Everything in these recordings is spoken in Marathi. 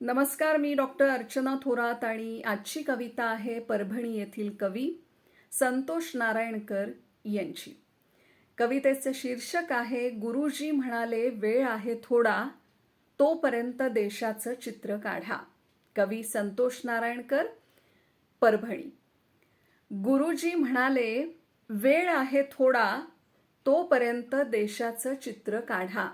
नमस्कार मी डॉक्टर अर्चना थोरात आणि आजची कविता आहे परभणी येथील कवी संतोष नारायणकर यांची. कवितेचे शीर्षक आहे गुरुजी म्हणाले वेळ आहे थोडा तोपर्यंत देशाचं चित्र काढा. कवी संतोष नारायणकर परभणी. गुरुजी म्हणाले वेळ आहे थोडा तोपर्यंत देशाचं चित्र काढा.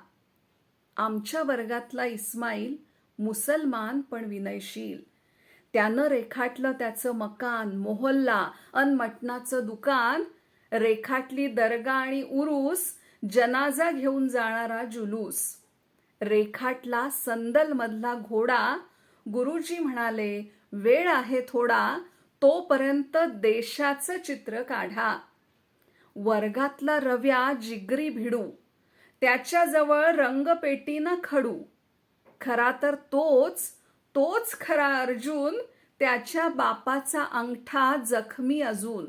आमच्या वर्गातला इस्माईल मुसलमान पण विनयशील. त्यानं रेखाटलं त्याचं मकान मोहल्ला अन मटणाचं दुकान रेखाटली दर्गा आणि उरूस जनाजा घेऊन जाणारा जुलूस. रेखाटला संदल मधला घोडा गुरुजी म्हणाले वेळ आहे थोडा तोपर्यंत देशाचं चित्र काढा. वर्गातला रव्या जिगरी भिडू. त्याच्याजवळ रंगपेटीनं खडू. खरा तर तोच तोच खरा अर्जुन त्याच्या बापाचा अंगठा जखमी अजून.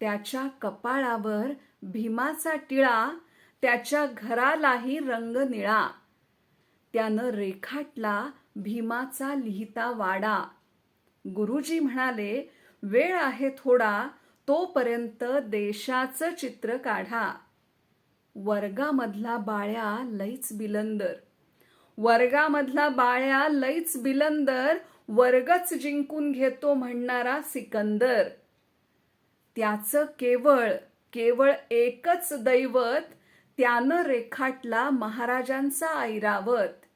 त्याच्या कपाळावर भीमाचा टिळा त्याच्या घरालाही रंग निळा. त्यानं रेखाटला भीमाचा लिहिता वाडा. गुरुजी म्हणाले वेळ आहे थोडा तोपर्यंत देशाचं चित्र काढा. वर्गामधला बाळ्या लईच बिलंदर. वर्गामधला बाळ्या लईच बिलंदर वर्गच जिंकून घेतो म्हणणारा सिकंदर. त्याचं केवळ केवळ एकच दैवत त्यानं रेखाटला महाराजांचा ऐरावत.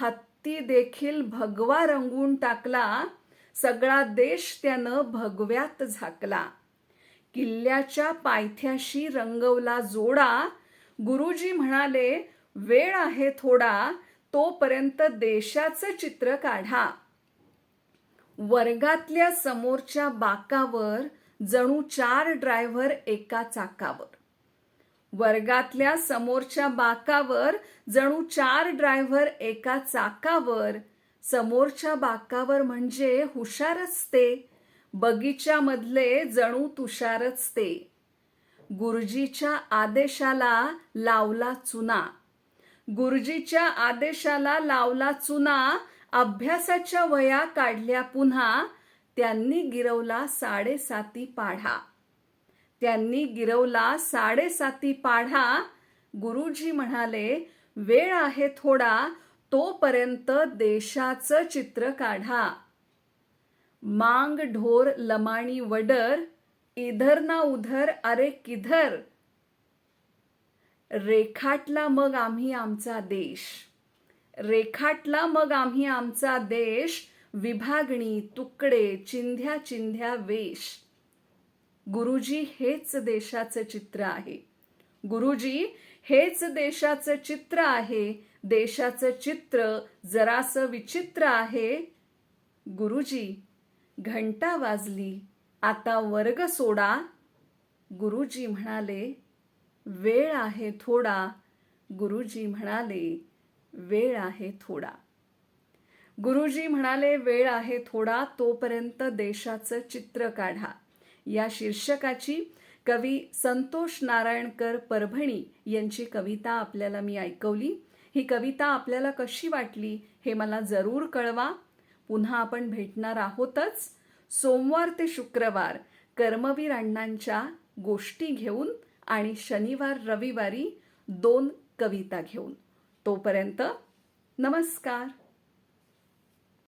हत्ती देखील भगवा रंगून टाकला सगळा देश त्यानं भगव्यात झाकला. किल्ल्याच्या पायथ्याशी रंगवला जोडा गुरुजी म्हणाले वेळ आहे थोडा तोपर्यंत देशाचं चित्र काढा. वर्गातल्या समोरच्या बाकावर जणू चार ड्रायव्हर एका चाकावर. वर्गातल्या समोरच्या बाकावर जणू चार ड्रायव्हर एका चाकावर. समोरच्या बाकावर म्हणजे हुशारच ते. बगीच्यामधले जणू तुषारच ते. गुरुजीच्या आदेशाला लावला चुना. गुरुजीच्या आदेशाला लावला चुना अभ्यासाच्या वया काढल्या पुन्हा त्यांनी गिरवला साडेसाती पाढा. त्यांनी गिरवला साडेसाती पाढा. गुरुजी म्हणाले वेळ आहे थोडा तोपर्यंत देशाचं चित्र काढा. मांग ढोर लमाणी वडर इधर ना उधर अरे किधर? रेखाटला मग आम्ही आमचा देश. रेखाटला मग आम्ही आमचा देश. विभागणी तुकडे चिंध्या चिंध्या वेश. गुरुजी हेच देशाचं चित्र आहे. गुरुजी हेच देशाचं चित्र आहे. देशाचं चित्र जरासं विचित्र आहे. गुरुजी घंटा वाजली. आता वर्ग सोडा. गुरुजी म्हणाले वेळ आहे थोडा. गुरुजी म्हणाले वेळ आहे थोडा. गुरुजी म्हणाले वेळ आहे थोडा तोपर्यंत देशाचं चित्र काढा. या शीर्षकाची कवी संतोष नारायणकर परभणी यांची कविता आपल्याला मी ऐकवली. ही कविता आपल्याला कशी वाटली हे मला जरूर कळवा. पुन्हा आपण भेटणार आहोतच. सोमवार ते शुक्रवार कर्मवीर अण्णांच्या गोष्टी घेऊन आणि शनिवार रविवारी दोन कविता घेऊन. तोपर्यंत नमस्कार.